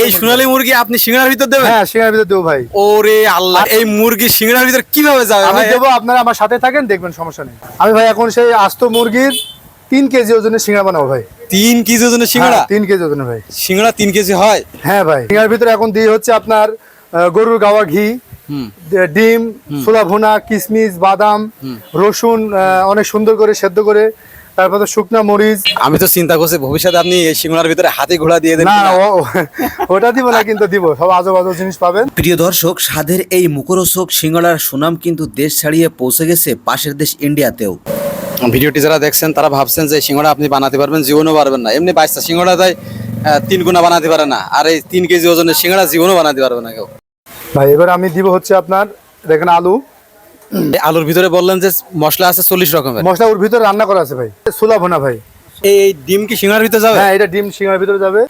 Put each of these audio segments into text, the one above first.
এই সোনালী মুরগি আপনি সিঙ্গার ভিতর দেবেন? হ্যাঁ সিঙ্গার ভিতরে দেবো ভাই। ওরে আল্লাহ এই মুরগি সিঙ্গার ভিতর কীভাবে যাবে আমি দেবো আপনারা আমার সাথে থাকেন দেখবেন সমস্যা নেই। আমি ভাই এখন সেই আস্ত মুরগির তিন কেজি ওজনের সিঙ্গা বানাবো ভাই। তিন কেজি ওজনের সিঙ্গারা? হ্যাঁ, তিন কেজি ওজনের ভাই। সিঙ্গারা তিন কেজি হয়? হ্যাঁ ভাই সিঙ্গার ভিতরে এখন দিয়ে হচ্ছে আপনার গরুর গাওয়া ঘি ডিম ছোলা ভুনা কিশমিশ বাদাম রসুন অনেক সুন্দর করে সেদ্ধ করে তারপর তো শুকনা মরিচ। আমি তো চিন্তা করছি ভবিষ্যতে আপনি এই সিঙ্গার ভিতরে হাতে ঘোড়া দিয়ে দেন না ওটা দিব না কিন্তু দিব। সব আজব আজব জিনিস পাবেন। প্রিয় দর্শক স্বাদের এই মুখরোচক সিঙ্গড়ার সুনাম কিন্তু দেশ ছাড়িয়ে পৌঁছে গেছে পাশের দেশ ইন্ডিয়াতেও। ভিডিওটি যারা দেখছেন তারা ভাবছেন যে সিঙ্গড়া আপনি বানাতে পারবেন জীবনও পারবেন না। এমনি বাইশটা সিঙ্গড়া দেয় আহ, তিন গুণা বানাতে পারে না। আর এই তিন কেজি ওজনের সিঙ্গড়া জীবনও বানাতে পারবে না কেউ। ভাই এবার আমি দিব হচ্ছে আপনার দেখেন আলু। আলুর ভিতরে বললেন যে মশলা আছে চল্লিশ রকমের। মশলা ওর ভিতরে রান্না করা আছে ভাই। ছোলা ভুনা ভাই। এই ডিম কি সিঙ্গার ভিতরে যাবে? হ্যাঁ এটা ডিম সিঙ্গার ভিতরে যাবে।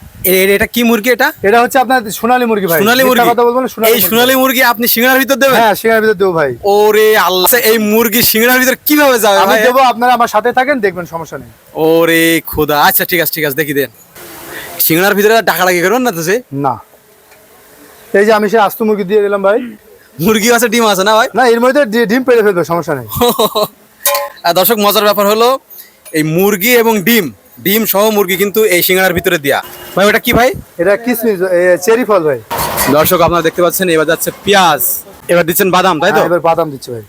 এটা কি মুরগি এটা? এটা হচ্ছে আপনার সোনালী মুরগি ভাই। সোনালী মুরগি। কথা বলব না সোনালী এই সোনালী মুরগি আপনি সিঙ্গার ভিতর দেবেন? হ্যাঁ সিঙ্গার ভিতরে দেবো ভাই। ওরে আল্লাহ এই মুরগি সিঙ্গার ভিতর কীভাবে যাবে আমি দেবো আপনারা আমার সাথে থাকেন দেখবেন সমস্যা নেই। ওরে খোদা আচ্ছা ঠিক আছে ঠিক আছে দেখি দেন। সিঙ্গার ভিতরে ডাকা ডাকি করবেন না তো সে না। এই যে আমি সেই আস্ত মুরগি দিয়ে দিলাম ভাই। মুরগি আছে ডিম আছে না ভাই? না এর মধ্যে ডিম পেড়ে ফেলবে সমস্যা নেই। আর দর্শক মজার ব্যাপার হলো এই মুরগি এবং ডিম ডিম সহ মুরগি কিন্তু এই সিঙ্গারার ভিতরে দেয়া। ভাই ওটা কি ভাই? এটা কিসমিস চেরি ফল ভাই। দর্শক আপনারা দেখতে পাচ্ছেন এবার যাচ্ছে পেঁয়াজ। এবার দিচ্ছেন বাদাম তাই তো? হ্যাঁ, এবার বাদাম দিচ্ছি ভাই।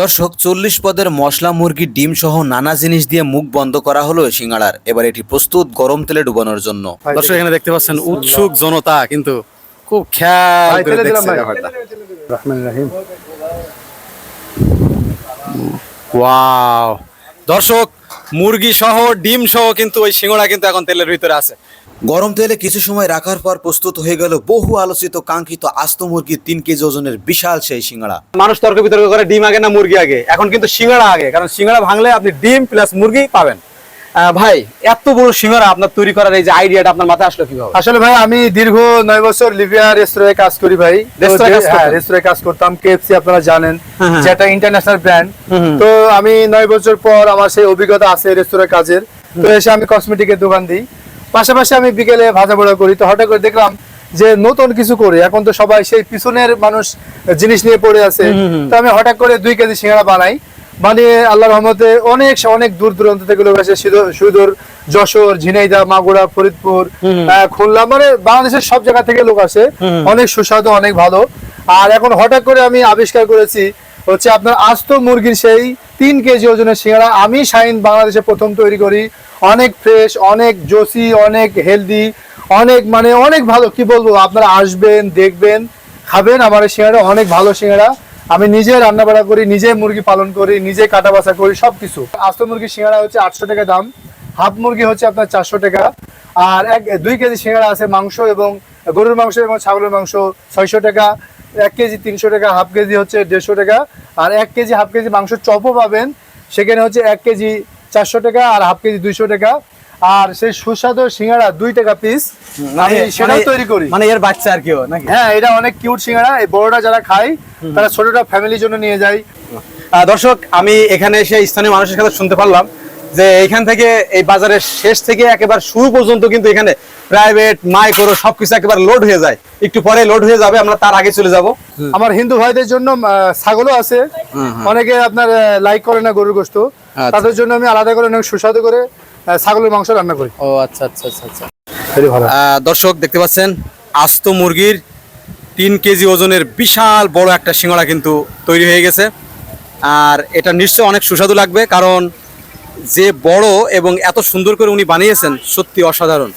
দর্শক চল্লিশ পদের মশলা মুরগি ডিম সহ নানা জিনিস দিয়ে মুখ বন্ধ করা হলো সিঙ্গাড়ার এবার এটি প্রস্তুত গরম তেলে ডুবানোর জন্য। দর্শক এখানে দেখতে পাচ্ছেন উৎসুক জনতা কিন্তু খুব খেয়াল করে ব্যাপারটা। রহমান রাহিম। ওয়াও। দর্শক মুরগি সহ ডিম সহ কিন্তু ওই সিঙ্গড়া কিন্তু এখন তেলের ভিতরে আছে। গরম তেলে কিছু সময় রাখার পর প্রস্তুত হয়ে গেল বহু আলোচিত কাঙ্ক্ষিত আস্ত মুরগির তিন কেজি ওজনের বিশাল সেই সিঙ্গাড়া। মানুষ তর্ক বিতর্ক করে ডিম আগে না মুরগি আগে? এখন কিন্তু সিঙ্গাড়া আগে কারণ সিঙ্গাড়া ভাঙলে আপনি ডিম প্লাস মুরগি পাবেন। ভাই এত বড় সিঙ্গাড়া আপনার তৈরি করার এই যে আইডিয়াটা আপনার মাথায় আসলো কীভাবে? আসলে ভাই আমি দীর্ঘ নয় বছর লিবিয়া রেস্তোরাঁয় কাজ করি ভাই। রেস্তোরাঁয় কাজ হ্যাঁ? রেস্তোরাঁয় কাজ করতাম কেএফসি আপনারা জানেন হ্যাঁ, হ্যাঁ। যেটা ইন্টারন্যাশনাল ব্র্যান্ড। তো আমি নয় বছর পর আমার সেই অভিজ্ঞতা আছে রেস্তোরাঁ কাজের। তো এসে আমি কসমেটিকের দোকান দিই। পাশাপাশি আমি বিকেলে ভাজা পোড়া করি। তো হঠাৎ করে দেখলাম যে নতুন কিছু করে এখন তো সবাই সেই পিছনের মানুষ জিনিস নিয়ে পড়ে আছে। তো আমি হঠাৎ করে দুই কেজি সিঙ্গাড়া বানাই। বানিয়ে আল্লাহ রহমতে অনেক অনেক দূর দূরান্ত থেকে লোক আসে। সুদূর- যশোর ঝিনাইদহ মাগুরা ফরিদপুর খুলনা মানে বাংলাদেশের সব জায়গা থেকে লোক আসে। অনেক সুস্বাদু অনেক ভালো। আর এখন হঠাৎ করে আমি আবিষ্কার করেছি হচ্ছে আপনার আস্ত মুরগির সেই তিন কেজি ওজনের সিঙ্গারা। আমি শাইন বাংলাদেশে প্রথম তৈরি করি। অনেক ফ্রেশ অনেক জোসি অনেক হেলদি অনেক মানে অনেক ভালো। কি বলব আপনারা আসবেন দেখবেন খাবেন। আমার সিঙ্গারা অনেক ভালো সিঙ্গারা। আমি নিজে রান্না বাড়া করি, নিজে মুরগি পালন করি, নিজে কাটা বাছা করি, সবকিছু। আস্ত মুরগি সিঙ্গারা হচ্ছে আটশো টাকা দাম, হাফ মুরগি হচ্ছে আপনার চারশো টাকা, আর এক, দুই কেজি সিঙ্গারা আছে মাংস এবং গরুর মাংস এবং ছাগলের মাংস ছয়শো টাকা, এক কেজি তিনশো টাকা, হাফ কেজি হচ্ছে দেড়শো টাকা, আর এক কেজি, হাফ কেজি মাংস চপও পাবেন, সেখানে হচ্ছে এক কেজি চারশো টাকা আর হাফ কেজি দুইশো টাকা। আর সেই সুস্বাদু সিঙ্গারা দুই টাকা পিস আমি সেটাও তৈরি করি। মানে এর বাচ্চা আর কেউ নাকি? হ্যাঁ এটা অনেক কিউট সিঙ্গারা এই বড়টা যারা খায় তারা ছোটটা ফ্যামিলির জন্য নিয়ে যায়। দর্শক আমি এখানে এসে স্থানীয় মানুষের কাছে শুনতে পারলাম যে থেকে এই বাজারের শেষ থেকে একেবারে শুরু পর্যন্ত কিন্তু এখানে প্রাইভেট মাইক্রো সবকিছু একেবারে লোড হয়ে যায়। একটু পরে লোড হয়ে যাবে আমরা তার আগে চলে যাব। আমার হিন্দু ভাইদের জন্য ছাগলও আছে। অনেকে আপনার লাইক করে না গরুর গোস্ত। আচ্ছা। তাদের জন্য আমি আলাদা করে অনেক সুস্বাদু করে ছাগলের মাংস রান্না করি। ও আচ্ছা আচ্ছা আচ্ছা আচ্ছা। দর্শক দেখতে পাচ্ছেন আস্ত মুরগির তিন কেজি ওজনের বিশাল বড় একটা শিঙড়া কিন্তু তৈরি হয়ে গেছে। আর এটা নিশ্চয় অনেক সুস্বাদু লাগবে কারণ যে বড় এবং এত সুন্দর করে উনি বানিয়েছেন সত্যি অসাধারণ।